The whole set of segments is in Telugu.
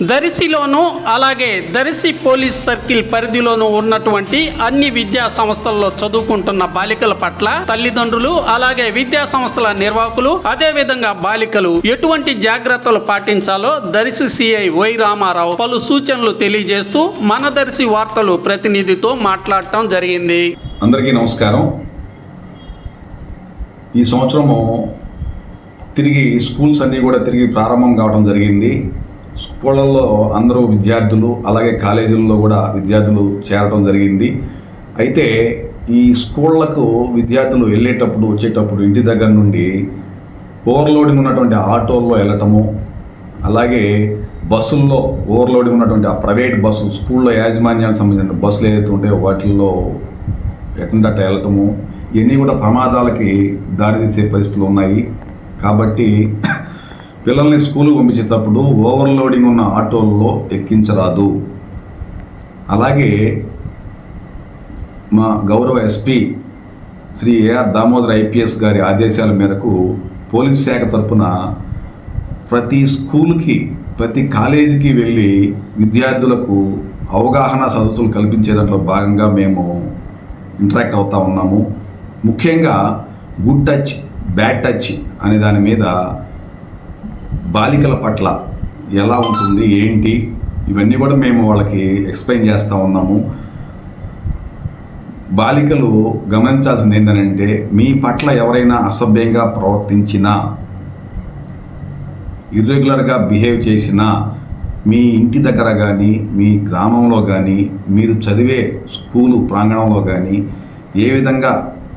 దరిసిలోను అలాగే దరిసి పోలీస్ సర్కిల్ పరిధిలోనూ ఉన్నటువంటి అన్ని విద్యా సంస్థల్లో చదువుకుంటున్న బాలికల పట్ల తల్లిదండ్రులు అలాగే విద్యా సంస్థల నిర్వాహకులు అదే విధంగా బాలికలు ఎటువంటి జాగ్రత్తలు పాటించాలో దరిసి సిఐ వై రామారావు పలు సూచనలు తెలియజేస్తూ మన దరిసి వార్తలు ప్రతినిధితో మాట్లాడటం జరిగింది. అందరికీ నమస్కారం. ఈ సంవత్సరము తిరిగి స్కూల్స్ అన్నీ కూడా తిరిగి ప్రారంభం కావడం జరిగింది. స్కూళ్ళల్లో అందరూ విద్యార్థులు అలాగే కాలేజీల్లో కూడా విద్యార్థులు చేరడం జరిగింది. అయితే ఈ స్కూళ్ళకు విద్యార్థులు వెళ్ళేటప్పుడు వచ్చేటప్పుడు ఇంటి దగ్గర నుండి ఓవర్లోడింగ్ ఉన్నటువంటి ఆటోల్లో వెళ్ళటము అలాగే బస్సుల్లో ఓవర్లోడింగ్ ఉన్నటువంటి ఆ ప్రైవేట్ బస్సు స్కూల్లో యాజమాన్యానికి సంబంధించిన బస్సులు ఏదైతే ఉంటాయో వాటిల్లో ఎటుండట వెళ్ళటము ఇవన్నీ కూడా ప్రమాదాలకి దారితీసే పరిస్థితులు ఉన్నాయి. కాబట్టి పిల్లల్ని స్కూల్కి పంపించేటప్పుడు ఓవర్లోడింగ్ ఉన్న ఆటోల్లో ఎక్కించరాదు. అలాగే మా గౌరవ SP Shri A R Damodar IPS గారి ఆదేశాల మేరకు పోలీస్ శాఖ తరఫున ప్రతి స్కూల్కి ప్రతి కాలేజీకి వెళ్ళి విద్యార్థులకు అవగాహన సదస్సులు కల్పించే దాంట్లో భాగంగా మేము ఇంటరాక్ట్ అవుతా ఉన్నాము. ముఖ్యంగా గుడ్ టచ్ బ్యాడ్ టచ్ అనే దాని మీద బాలికల పట్ల ఎలా ఉంటుంది ఏంటి? ఇవన్నీ కూడా మేము వాళ్ళకి ఎక్స్ప్లెయిన్ చేస్తూ ఉన్నాము. బాలికలు గమనించాల్సింది ఏంటంటే మీ పట్ల ఎవరైనా అసభ్యంగా ప్రవర్తించినా ఇర్రెగ్యులర్గా బిహేవ్ చేసినా మీ ఇంటి దగ్గర కానీ మీ గ్రామంలో కానీ మీరు చదివే స్కూలు ప్రాంగణంలో కానీ ఏ విధంగా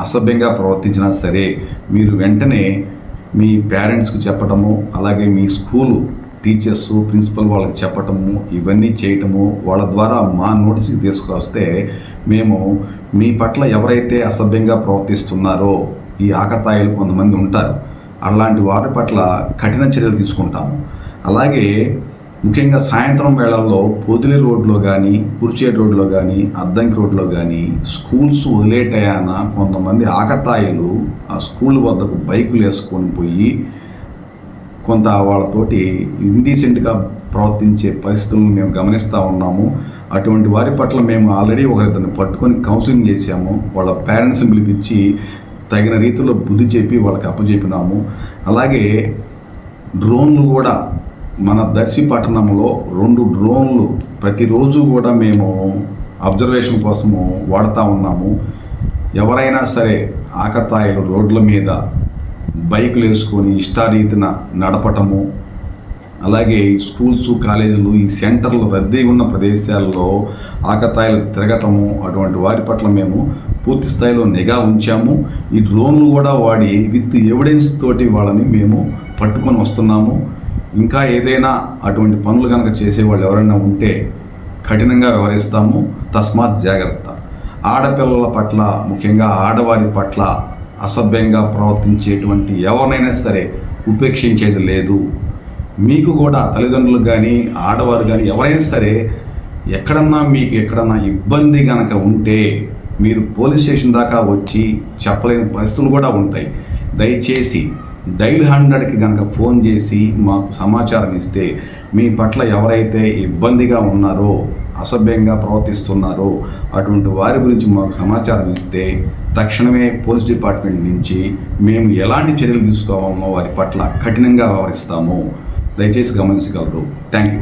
అసభ్యంగా ప్రవర్తించినా సరే మీరు వెంటనే మీ పేరెంట్స్కి చెప్పటము అలాగే మీ స్కూలు టీచర్స్ ప్రిన్సిపల్ వాళ్ళకి చెప్పటము ఇవన్నీ చేయటము వాళ్ళ ద్వారా మా నోటీస్కి తీసుకొస్తే మేము మీ పట్ల ఎవరైతే అసభ్యంగా ప్రవర్తిస్తున్నారో ఈ ఆకతాయిలు కొంతమంది ఉంటారు. అలాంటి వారి పట్ల కఠిన చర్యలు తీసుకుంటాము. అలాగే ముఖ్యంగా సాయంత్రం వేళల్లో పొదిలి రోడ్లో కానీ కుర్చేటి రోడ్లో కానీ అద్దంకి రోడ్లో కానీ స్కూల్స్ వదిలేటయాన కొంతమంది ఆకతాయిలు ఆ స్కూల్ వద్దకు బైకులు వేసుకొని పోయి కొంత వాళ్ళతోటి ఇండీసెంట్గా ప్రవర్తించే పరిస్థితులను మేము గమనిస్తూ ఉన్నాము. అటువంటి వారి పట్ల మేము ఆల్రెడీ ఒకరిద్దరిని పట్టుకొని కౌన్సిలింగ్ చేశాము. వాళ్ళ పేరెంట్స్ని పిలిపించి తగిన రీతిలో బుద్ధి చెప్పి వాళ్ళకి అప్పచెప్పినాము. అలాగే డ్రోన్లు కూడా మన దర్శి పట్టణంలో రెండు డ్రోన్లు ప్రతిరోజు కూడా మేము అబ్జర్వేషన్ కోసము వాడుతూ ఉన్నాము. ఎవరైనా సరే ఆకతాయిలు రోడ్ల మీద బైకులు వేసుకొని ఇష్టారీతిన నడపటము అలాగే ఈ స్కూల్స్ కాలేజీలు ఈ సెంటర్లు రద్దీ ఉన్న ప్రదేశాల్లో ఆకతాయిలు తిరగటము అటువంటి వారి పట్ల మేము పూర్తి స్థాయిలో నిఘా ఉంచాము. ఈ డ్రోన్లు కూడా వాడి విత్ ఎవిడెన్స్ తోటి వాళ్ళని మేము పట్టుకొని వస్తున్నాము. ఇంకా ఏదైనా అటువంటి పనులు కనుక చేసేవాళ్ళు ఎవరైనా ఉంటే కఠినంగా వ్యవహరిస్తాము తస్మాత్ జాగ్రత్త. ఆడపిల్లల పట్ల ముఖ్యంగా ఆడవారి పట్ల అసభ్యంగా ప్రవర్తించేటువంటి ఎవరినైనా సరే ఉపేక్షించేది లేదు. మీకు కూడా తల్లిదండ్రులు కానీ ఆడవారు కానీ ఎవరైనా సరే ఎక్కడన్నా మీకు ఎక్కడన్నా ఇబ్బంది కనుక ఉంటే మీరు పోలీస్ స్టేషన్ దాకా వచ్చి చెప్పలేని పరిస్థితులు కూడా ఉంటాయి. దయచేసి డైల్ హండ్రెడ్కి కనుక ఫోన్ చేసి మాకు సమాచారం ఇస్తే మీ పట్ల ఎవరైతే ఇబ్బందిగా ఉన్నారో అసభ్యంగా ప్రవర్తిస్తున్నారో అటువంటి వారి గురించి మాకు సమాచారం ఇస్తే తక్షణమే పోలీస్ డిపార్ట్మెంట్ నుంచి మేము ఎలాంటి చర్యలు తీసుకోవాలో వారి పట్ల కఠినంగా వ్యవహరిస్తాము. దయచేసి గమనించగలరు. Thank you